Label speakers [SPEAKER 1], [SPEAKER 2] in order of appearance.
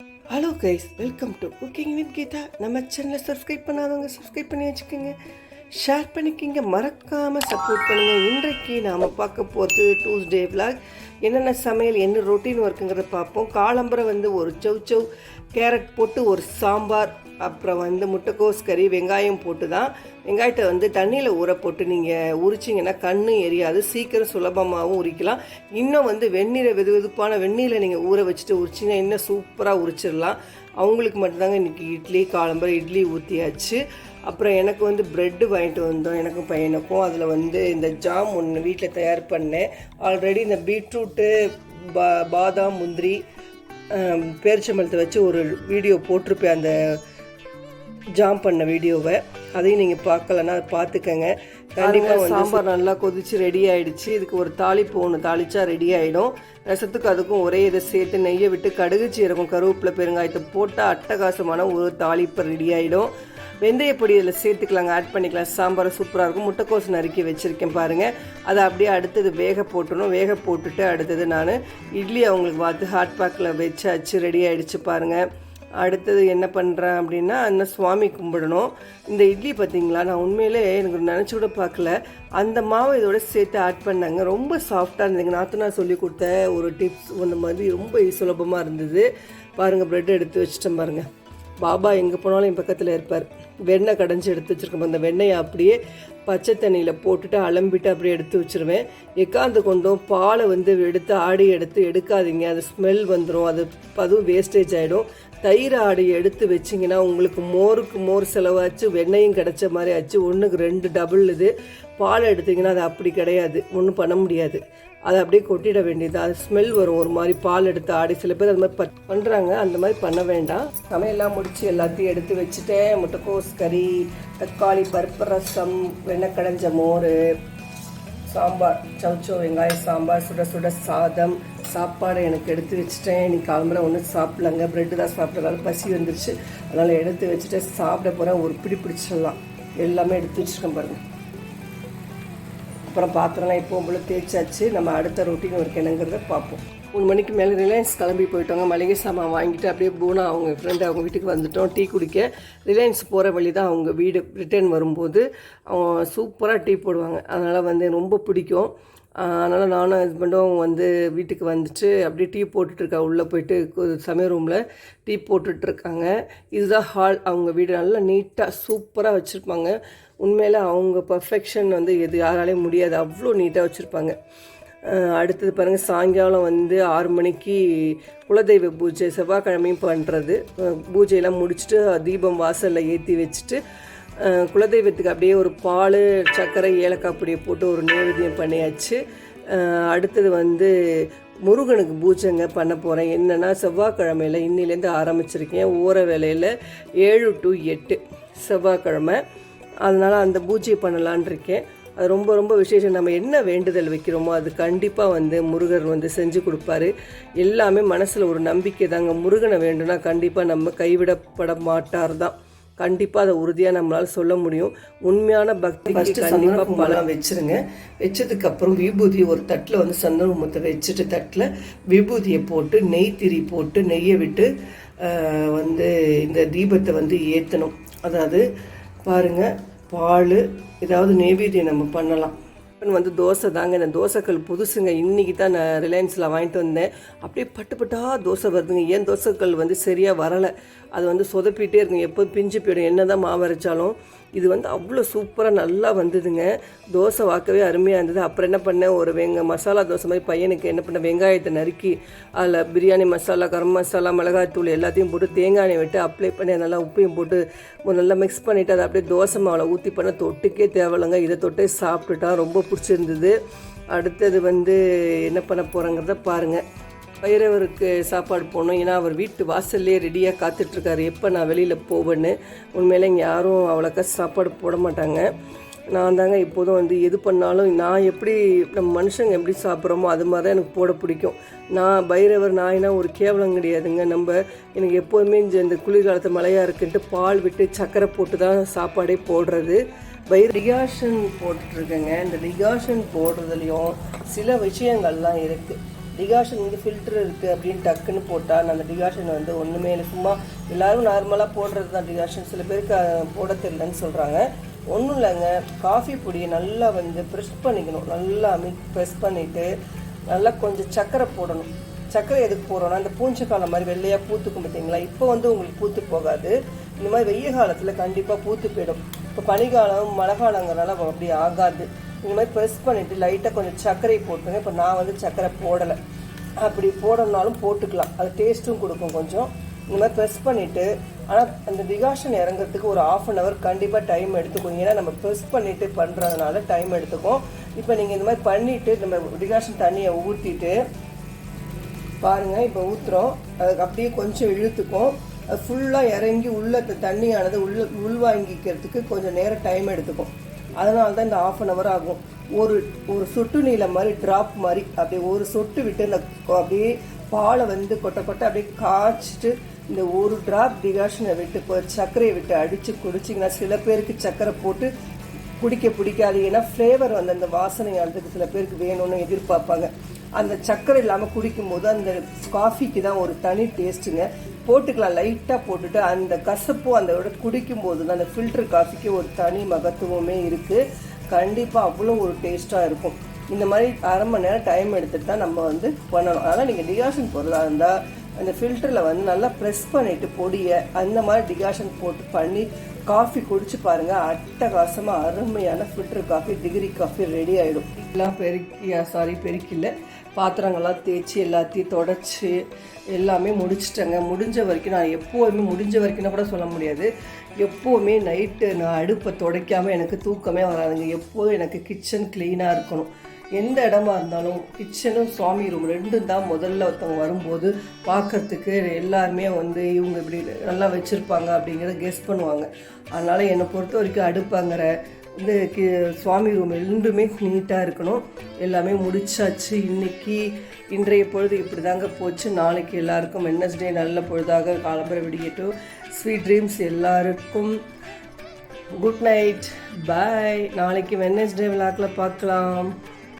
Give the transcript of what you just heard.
[SPEAKER 1] Hello guys welcome to cooking with Geetha நம்ம சேனலை subscribe பண்ணாதவங்க சப்ஸ்கிரைப் பண்ணி வச்சுக்கோங்க. ஷேர் பண்ணிக்கிங்க மறக்காமல் சப்போர்ட் பண்ணுங்கள் இன்றைக்கு நாம் பார்க்க போகிறது டூஸ்டே விலாக் என்னென்ன சமையல் என்ன ரொட்டீன் ஒர்க்குங்கிறத பார்ப்போம். காலம்பரை வந்து ஒரு சவ் சவ் கேரட் போட்டு ஒரு சாம்பார் அப்புறம் வந்து முட்டைக்கோஸ் கறி வெங்காயம் போட்டு தான் வெங்காயத்தை வந்து தண்ணியில் ஊற போட்டு நீங்கள் உரிச்சிங்கன்னா கண்ணு எரியாது. சீக்கிரம் சுலபமாகவும் உரிக்கலாம். இன்னும் வந்து வெந்நீரை வெது வெதுப்பான வெந்நீரில் நீங்கள் ஊற வச்சுட்டு உரிச்சிங்கன்னா இன்னும் சூப்பராக உரிச்சிடலாம். அவங்களுக்கு மட்டும்தாங்க இன்றைக்கி இட்லி காலம்பரை இட்லி ஊற்றியாச்சு அப்புறம் எனக்கு வந்து ப்ரெட்டு வாங்கிட்டு வந்தோம் எனக்கும் பையனுக்கும். அதில் வந்து இந்த ஜாம் ஒன்று வீட்டில் தயார் பண்ணேன். ஆல்ரெடி இந்த பீட்ரூட்டு பா பாதாம் முந்திரி பேரிச்சம்பழத்தை வச்சு ஒரு வீடியோ போட்டிருப்பேன் அந்த ஜாம் பண்ண வீடியோவை அதையும் நீங்கள் பார்க்கலன்னா அதை பார்த்துக்கங்க. கண்டிப்பாக சாம்பார் நல்லா கொதிச்சு ரெடி ஆயிடுச்சு. இதுக்கு ஒரு தாளிப்பு ஒன்று தாளிச்சா ரெடி ஆகிடும் ரசத்துக்கு அதுக்கும் ஒரே இதை சேர்த்து நெய்யை விட்டு கடுகு சீரகம் கருவேப்பிலை பெருங்காயத்தை போட்டால் அட்டகாசமான ஒரு தாளிப்பு ரெடி ஆகிடும் வெந்தய பொடி இதில் சேர்த்துக்கலாங்க. ஆட் பண்ணிக்கலாம். சாம்பார் சூப்பராக இருக்கும். முட்டைக்கோஸ் நறுக்கி வச்சுருக்கேன் பாருங்கள் அதை அப்படியே அடுத்தது வேக போட்டணும் வேக போட்டுட்டு அடுத்தது நான் இட்லி அவங்களுக்கு பார்த்து ஹாட் பேக்கில் வச்சாச்சு ரெடி ஆகிடுச்சு பாருங்கள் அடுத்தது என்ன பண்ணுறேன் அப்படின்னா அந்த சுவாமி கும்பிடணும். இந்த இட்லி பார்த்தீங்களா? நான் உண்மையிலே எனக்கு நினச்சி கூட பார்க்கல. அந்த மாவை இதோட சேர்த்து ஆட் பண்ணாங்க. ரொம்ப சாஃப்டாக இருந்ததுங்க. நாத்தனா சொல்லி கொடுத்த ஒரு டிப்ஸ் அந்த மாதிரி ரொம்ப சுலபமாக இருந்தது. பாருங்கள் ப்ரெட் எடுத்து வச்சுட்டேன் பாருங்கள் பாபா எங்கே போனாலும் என் பக்கத்தில் இருப்பார். வெண்ணெய் கடைஞ்சி எடுத்து வச்சுருக்கோம். அந்த வெண்ணெயை அப்படியே பச்சை தண்ணியில் போட்டுட்டு அலம்பிட்டு அப்படியே எடுத்து வச்சுருவேன். எக்காந்து கொண்டும்? பாலை வந்து எடுத்து ஆடி எடுத்து எடுக்காதீங்க. அது ஸ்மெல் வந்துடும் அது அதுவும் வேஸ்டேஜ் ஆகிடும் தயிர் ஆடு எடுத்து வச்சிங்கன்னா உங்களுக்கு மோருக்கு மோர் செலவாச்சு வெண்ணெயும் கிடைச்ச மாதிரி ஆச்சு. ஒன்றுக்கு ரெண்டு டபுள் இது. பால் எடுத்தீங்கன்னா அது அப்படி கிடையாது. ஒன்றும் பண்ண முடியாது. அதை அப்படியே கொட்டிட வேண்டியது. அது ஸ்மெல் வரும் ஒரு மாதிரி. பால் எடுத்து ஆடி. சில பேர் அது மாதிரி பண்ணுறாங்க அந்த மாதிரி பண்ண வேண்டாம். சமையெல்லாம் முடித்து எல்லாத்தையும் எடுத்து வச்சுட்டேன் முட்டைக்கோஸ் கறி தக்காளி பருப்பு ரசம் வெண்ணெய் கடைஞ்ச மோர் சாம்பார் சவுச்சோ வெங்காய சாம்பார் சுட சுட சாதம் சாப்பாடு எனக்கு எடுத்து வச்சுட்டேன். இன்னைக்கு காலம்பரை ஒன்றும் சாப்பிடலங்க. ப்ரெட்டு தான் சாப்பிட்றதால பசி வந்துருச்சு. அதனால் எடுத்து வச்சுட்டு சாப்பிட போகிறேன் ஒரு பிடி பிடிச்சிடலாம். எல்லாமே எடுத்து வச்சுருக்கேன் பாருங்கள் அப்புறம் பாத்திரம்லாம் எப்பவும் போல தேய்ச்சாச்சு. நம்ம அடுத்த ரொட்டீன் ஒர்க் என்னங்கிறத பார்ப்போம். மூணு மணிக்கு மேலே ரிலையன்ஸ் கிளம்பி போயிட்டோங்க. மளிகை சாமான் வாங்கிட்டு அப்படியே பூனா அவங்க ஃப்ரெண்டு அவங்க வீட்டுக்கு வந்துட்டோம். டீ குடிக்க. ரிலையன்ஸ் போகிற வழி தான் அவங்க வீடு ரிட்டர்ன் வரும்போது. அவங்க சூப்பராக டீ போடுவாங்க. அதனால் வந்து ரொம்ப பிடிக்கும். அதனால் நானும் ஹஸ்பண்டும் வந்து வீட்டுக்கு வந்துட்டு அப்படியே டீ போட்டுட்ருக்கா உள்ளே போயிட்டு சமையல் ரூமில் டீ போட்டுட்ருக்காங்க. இதுதான் ஹால் அவங்க வீடு நல்லா நீட்டாக சூப்பராக வச்சுருப்பாங்க. உண்மையில் அவங்க பர்ஃபெக்ஷன் வந்து எது யாராலையும் முடியாது. அவ்வளோ நீட்டாக வச்சுருப்பாங்க. அடுத்தது பாருங்கள் சாயங்காலம் வந்து ஆறு மணிக்கு குலதெய்வ பூஜை செவ்வாய்க்கிழமையும் பண்ணுறது பூஜையெல்லாம் முடிச்சுட்டு தீபம் வாசலில் ஏற்றி வச்சுட்டு குலதெய்வத்துக்கு அப்படியே ஒரு பால் சர்க்கரை ஏலக்காய் பொடியை போட்டு ஒரு நைவேத்தியம் பண்ணியாச்சு. அடுத்தது வந்து முருகனுக்கு பூஜைங்க பண்ண போகிறேன் என்னென்னா செவ்வாய்க்கிழமையில் இன்னிலேருந்து ஆரம்பிச்சிருக்கேன். ஓர வேலையில் ஏழு டு எட்டு செவ்வாய்க்கிழமை. அதனால் அந்த பூஜையை பண்ணலான் இருக்கேன். அது ரொம்ப ரொம்ப விசேஷம். நம்ம என்ன வேண்டுதல் வைக்கிறோமோ அது கண்டிப்பாக வந்து முருகர் வந்து செஞ்சு கொடுப்பாரு. எல்லாமே மனசில் ஒரு நம்பிக்கை தாங்க முருகனை வேண்டும்னா கண்டிப்பாக நம்ம கைவிடப்பட மாட்டார் தான் கண்டிப்பாக அதை உறுதியாக நம்மளால் சொல்ல முடியும். உண்மையான பக்தி கண்டிப்பாக பலம் வச்சுருங்க. வச்சதுக்கு அப்புறம் விபூதி ஒரு தட்டில் வந்து சந்தனமுத்தை வச்சுட்டு தட்டில் விபூதியை போட்டு நெய் திரி போட்டு நெய்யை விட்டு வந்து இந்த தீபத்தை வந்து ஏற்றணும் அதாவது பாருங்க பால் ஏதாவது நெய்வேத்தியம் நம்ம பண்ணலாம். டிஃபன் வந்து தோசை தாங்க. இந்த தோசைக்கல் புதுசுங்க. இன்னைக்கு தான் நான் ரிலையன்ஸில் வாங்கிட்டு வந்தேன். அப்படியே பட்டு பட்டா தோசை வருதுங்க. ஏன் தோசைக்கல் வந்து சரியாக வரலை? அது வந்து சொதப்பிட்டே இருக்குங்க. எப்போ பிஞ்சு போயிடும். என்ன தான் மாவு அரைச்சாலும் இது வந்து அவ்வளோ சூப்பராக நல்லா வந்ததுங்க. தோசை வாக்கவே அருமையாக இருந்தது. அப்புறம் என்ன பண்ணேன்? ஒரு வெங்க மசாலா தோசை மாதிரி பையனுக்கு என்ன பண்ணேன்? வெங்காயத்தை நறுக்கி அதில் பிரியாணி மசாலா கரம் மசாலா மிளகாய்த்தூள் எல்லாத்தையும் போட்டு தேங்காய் எண்ணெய் விட்டு அப்ளை பண்ணி நல்லா உப்பையும் போட்டு நல்லா மிக்ஸ் பண்ணிவிட்டு அதை அப்படியே தோசை மாவில் ஊற்றி பண்ண தொட்டுக்கே தேவையில்லைங்க. இதை தொட்டே சாப்பிட்டுட்டா ரொம்ப பிடிச்சிருந்தது. அடுத்தது வந்து என்ன பண்ண போகிறேங்கிறத பாருங்கள் பைரவருக்கு சாப்பாடு போடணும். ஏன்னா அவர் வீட்டு வாசல்லே ரெடியாக காத்துட்ருக்காரு. எப்போ நான் வெளியில் போவேன்னு? உண்மையில இங்கே யாரும் அவ்வளோக்கா சாப்பாடு போட மாட்டாங்க. நான் தாங்க இப்போதும் வந்து எது பண்ணாலும் நான் எப்படி நம்ம மனுஷங்க எப்படி சாப்பிட்றோமோ அது மாதிரி தான் எனக்கு போட பிடிக்கும். நான் பைரவர் நாயினா ஒரு கேவலம் கிடையாதுங்க. நம்ம எனக்கு எப்போதுமே இந்த இந்த குளிர்காலத்து மழையாக இருக்குன்ட்டு பால் விட்டு சக்கரை போட்டு தான் சாப்பாடே போடுறது. பை ரிகாஷன் போட்டுட்ருக்கேங்க. இந்த ரிகாஷன் போடுறதுலையும் சில விஷயங்கள்லாம் இருக்குது டிகாஷன் வந்து ஃபில்டர் இருக்குது அப்படின்னு டக்குன்னு போட்டால் அந்த டிகாஷன் வந்து ஒன்றுமே இல்லை. சும்மா எல்லோரும் நார்மலாக போடுறது தான் டிகாஷன் சில பேருக்கு போட தெரியலன்னு சொல்கிறாங்க ஒன்றும் இல்லைங்க. காஃபி பொடியை நல்லா வந்து ப்ரெஸ் பண்ணிக்கணும். நல்லா மிக் ப்ரெஸ் பண்ணிவிட்டு நல்லா கொஞ்சம் சர்க்கரை போடணும். சர்க்கரை எதுக்கு போடுறோம்னா அந்த பூஞ்சக்காலம் மாதிரி வெள்ளையாக பூத்துக்கும் பார்த்தீங்களா? இப்போ வந்து உங்களுக்கு பூத்து போகாது. இந்த மாதிரி வெய்ய காலத்தில் கண்டிப்பாக பூத்து போயிடும். இப்போ பனிக்காலம் மழை காலங்கிறனால அப்படி ஆகாது. இந்த மாதிரி ப்ரெஸ் பண்ணிவிட்டு லைட்டாக கொஞ்சம் சர்க்கரை போட்டுருங்க. இப்போ நான் வந்து சர்க்கரை போடலை. அப்படி போடணும்னாலும் போட்டுக்கலாம். அது டேஸ்ட்டும் கொடுக்கும் கொஞ்சம். இந்த மாதிரி ப்ரெஸ் பண்ணிவிட்டு ஆனால் அந்த டிகாஷன் இறங்குறதுக்கு ஒரு ஆஃப் அன் ஹவர் கண்டிப்பாக டைம் எடுத்துக்கும். ஏன்னா நம்ம ப்ரெஸ் பண்ணிவிட்டு பண்ணுறதுனால டைம் எடுத்துக்கும். இப்போ நீங்கள் இந்த மாதிரி பண்ணிவிட்டு நம்ம டிகாஷன் தண்ணியை ஊற்றிட்டு பாருங்கள் இப்போ ஊற்றுறோம் அதுக்கு அப்படியே கொஞ்சம் இழுத்துக்கும். அது ஃபுல்லாக இறங்கி உள்ள தண்ணியானது உள்ள உள்வாங்கிக்கிறதுக்கு கொஞ்சம் நேரம் டைம் எடுத்துக்கும். அதனால தான் இந்த ஆஃப் அன் ஹவர் ஆகும். ஒரு ஒரு சொட்டு நீளம் மாதிரி ட்ராப் மாதிரி அப்படியே ஒரு சொட்டு விட்டு இந்த அப்படியே பாலை வந்து கொட்ட கொட்ட அப்படியே காய்ச்சிட்டு இந்த ஒரு ட்ராப் டிகாஷனை விட்டு சர்க்கரையை விட்டு அடித்து குடிச்சிங்கன்னா சில பேருக்கு சர்க்கரை போட்டு குடிக்க பிடிக்காது. ஏன்னா ஃப்ளேவர் வந்து அந்த வாசனை அதுக்கு சில பேருக்கு வேணும்னு எதிர்பார்ப்பாங்க. அந்த சர்க்கரை இல்லாமல் குடிக்கும்போது அந்த காஃபிக்கு தான் ஒரு தனி டேஸ்ட்டுங்க போட்டுக்கலாம் லைட்டாக போட்டுட்டு அந்த கசப்பும் அந்த விட குடிக்கும்போது தான் அந்த ஃபில்டர் காஃபிக்கு ஒரு தனி மகத்துவமே இருக்குது கண்டிப்பாக அவ்வளோ ஒரு டேஸ்ட்டாக இருக்கும். இந்த மாதிரி அரை மணி நேரம் டைம் எடுத்துகிட்டு தான் நம்ம வந்து பண்ணணும். அதனால் நீங்கள் டிகாஷன் பொருளாக இருந்தால் அந்த ஃபில்டரில் வந்து நல்லா ப்ரெஸ் பண்ணிவிட்டு பொடியை அந்த மாதிரி டிகாஷன் போட்டு பண்ணி காஃபி குடிச்சு பாருங்க. அட்டகாசமாக அருமையான filter coffee degree coffee ready ஆகிடும் எல்லாம் பெருக்கி சாரி பெருக்கில பாத்திரங்கள்லாம் தேய்ச்சி எல்லாத்தையும் தொடச்சி எல்லாமே முடிச்சிட்டேங்க. முடிஞ்ச வரைக்கும் நான் எப்போவுமே முடிஞ்ச வரைக்கும் கூட சொல்ல முடியாது. எப்போவுமே நைட்டு நான் அடுப்பை துடைக்காமல் எனக்கு தூக்கமே வராதுங்க. எப்போதும் எனக்கு கிச்சன் க்ளீனாக இருக்கணும். எந்த இடமா இருந்தாலும் கிச்சனும் சுவாமி ரூம் ரெண்டும் தான் முதல்ல ஒருத்தவங்க வரும்போது பார்க்கறதுக்கு எல்லாருமே வந்து இவங்க இப்படி நல்லா வச்சுருப்பாங்க அப்படிங்கிறத கெஸ் பண்ணுவாங்க. அதனால் என்னை பொறுத்த வரைக்கும் அடுப்பாங்கிற இந்த கி சுவாமி ரூம் ரெண்டுமே நீட்டாக இருக்கணும். எல்லாமே முடிச்சாச்சு. இன்னைக்கு இன்றைய பொழுது இப்படி தாங்க போச்சு. நாளைக்கு எல்லாருக்கும் வெனஸ்டே நல்ல பொழுதாக காலம்பரை விடியட்டும். ஸ்வீட் ட்ரீம்ஸ் எல்லாருக்கும். குட் நைட் பாய் நாளைக்கு வெனஸ்டே விழாக்கில் பார்க்கலாம்.